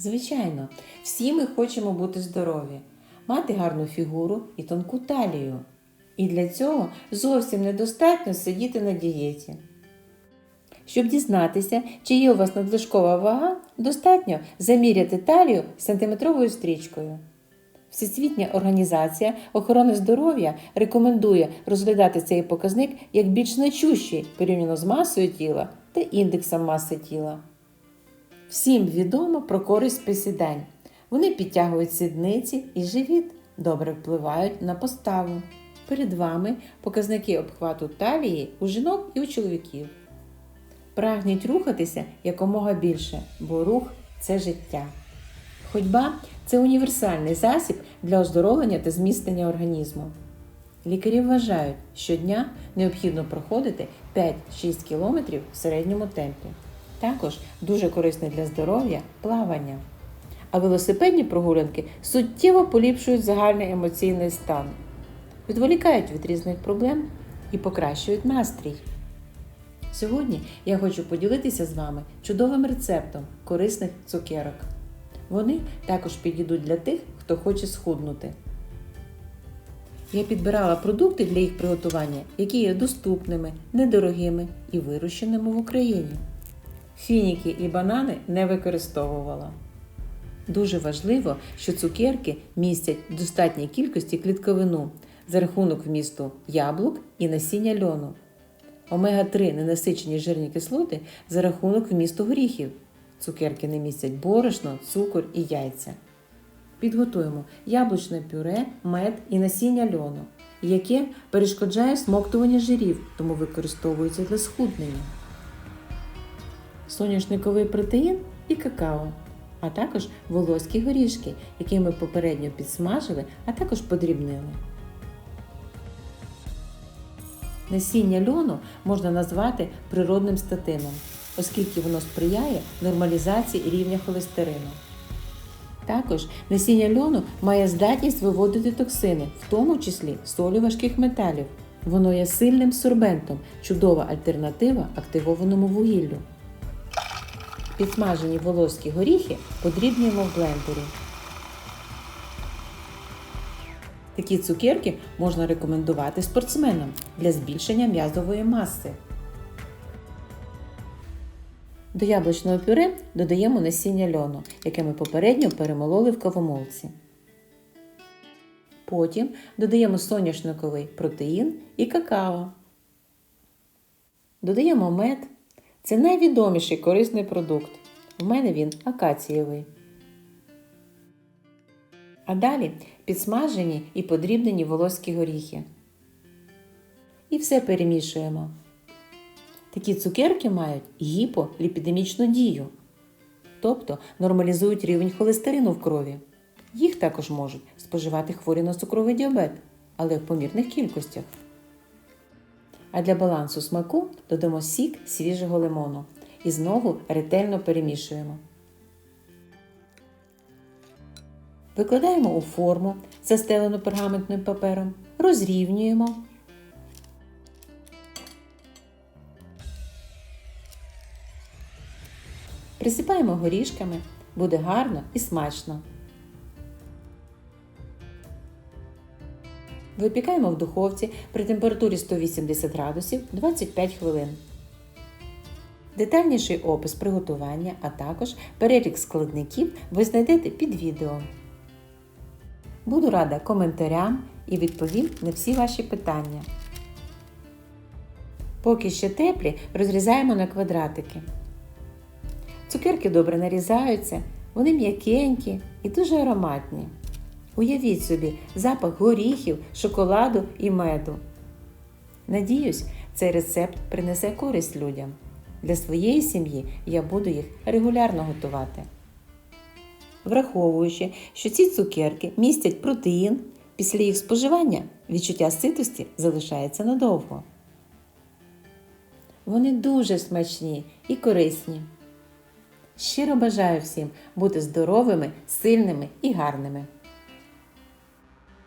Звичайно, всі ми хочемо бути здорові, мати гарну фігуру і тонку талію. І для цього зовсім недостатньо сидіти на дієті. Щоб дізнатися, чи є у вас надлишкова вага, достатньо заміряти талію сантиметровою стрічкою. Всесвітня організація охорони здоров'я рекомендує розглядати цей показник як більш значущий порівняно з масою тіла та індексом маси тіла. Всім відомо про користь присідань. Вони підтягують сідниці і живіт, добре впливають на поставу. Перед вами показники обхвату талії у жінок і у чоловіків. Прагніть рухатися якомога більше, бо рух це життя. Ходьба це універсальний засіб для оздоровлення та зміцнення організму. Лікарі вважають, що щодня необхідно проходити 5-6 км в середньому темпі. Також дуже корисне для здоров'я плавання. А велосипедні прогулянки суттєво поліпшують загальний емоційний стан, відволікають від різних проблем і покращують настрій. Сьогодні я хочу поділитися з вами чудовим рецептом корисних цукерок. Вони також підійдуть для тих, хто хоче схуднути. Я підбирала продукти для їх приготування, які є доступними, недорогими і вирощеними в Україні. Фініки і банани не використовувала. Дуже важливо, що цукерки містять в достатній кількості клітковину за рахунок вмісту яблук і насіння льону. Омега-3 ненасичені жирні кислоти за рахунок вмісту горіхів. Цукерки не містять борошно, цукор і яйця. Підготуємо яблучне пюре, мед і насіння льону, яке перешкоджає смоктування жирів, тому використовується для схуднення. Соняшниковий протеїн і какао, а також волоські горішки, які ми попередньо підсмажили, а також подрібнили. Насіння льону можна назвати природним статином, оскільки воно сприяє нормалізації рівня холестерину. Також насіння льону має здатність виводити токсини, в тому числі солі важких металів. Воно є сильним сорбентом, чудова альтернатива активованому вугіллю. Підсмажені волоські горіхи подрібнюємо в блендері. Такі цукерки можна рекомендувати спортсменам для збільшення м'язової маси. До яблучного пюре додаємо насіння льону, яке ми попередньо перемололи в кавомолці. Потім додаємо соняшниковий протеїн і какао. Додаємо мед. Це найвідоміший корисний продукт. В мене він акацієвий. А далі підсмажені і подрібнені волоські горіхи. І все перемішуємо. Такі цукерки мають гіполіпідемічну дію, тобто нормалізують рівень холестерину в крові. Їх також можуть споживати хворі на цукровий діабет, але в помірних кількостях. А для балансу смаку додамо сік свіжого лимону і знову ретельно перемішуємо. Викладаємо у форму, застелену пергаментним папером, розрівнюємо. Присипаємо горішками, буде гарно і смачно. Випікаємо в духовці при температурі 180 градусів 25 хвилин. Детальніший опис приготування, а також перелік складників ви знайдете під відео. Буду рада коментарям і відповім на всі ваші питання. Поки ще теплі, розрізаємо на квадратики. Цукерки добре нарізаються, вони м'якенькі і дуже ароматні. Уявіть собі запах горіхів, шоколаду і меду. Надіюсь, цей рецепт принесе користь людям. Для своєї сім'ї я буду їх регулярно готувати. Враховуючи, що ці цукерки містять протеїн, після їх споживання відчуття ситості залишається надовго. Вони дуже смачні і корисні. Щиро бажаю всім бути здоровими, сильними і гарними.